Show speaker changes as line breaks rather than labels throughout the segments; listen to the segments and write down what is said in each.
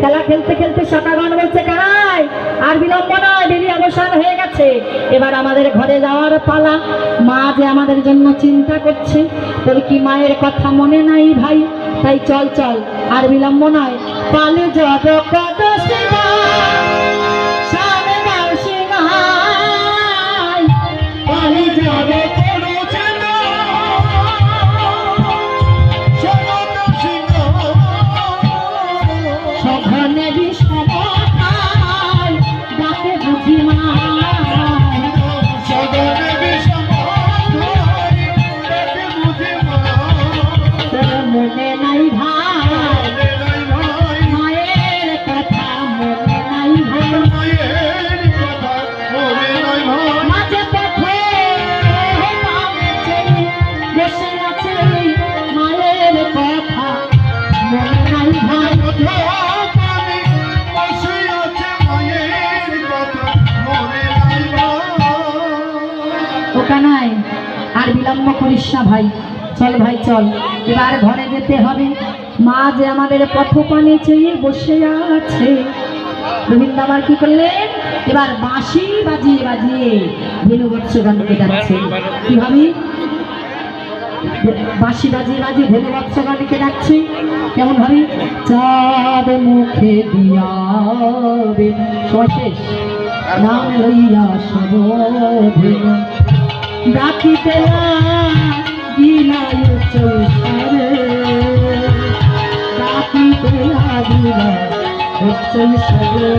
খেলা খেলতে খেলতে শতাগণ বলছে কারাই। আর বিলম্ব নয় বেরি অবসান হয়ে গেছে। এবার আমাদের ঘরে যাওয়ার পালা। মা যে আমাদের জন্য চিন্তা করছে তোর কি মায়ের কথা মনে নাই ভাই? তাই চল চল। আর বিলম্ব নয়, পালে যাব কত বসে আর বিলম্ব করিস না ভাই। চল ভাই, চল। এবার ঘরে যেতে হবে। মা যে আমাদের পথপানে চেয়ে বসে আছে। গোবিন্দ আমার কি করলেন? এবার বাঁশি বাজিয়ে বাজিয়ে ভেনু বৎসগণকে ডাকছে। কি হবে বাঁশি বাজিয়ে বাজিয়ে ভেনু বৎসগণকে ডাকছে কেমন ভাবে? চাঁদ মুখে দিয়াবে, সময় শেষ। নাম লইয়া সবোধে ডাকিতে চৈসারে ডাকিতে চৈসারে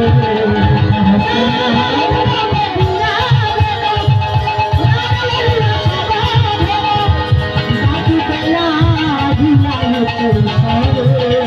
I'm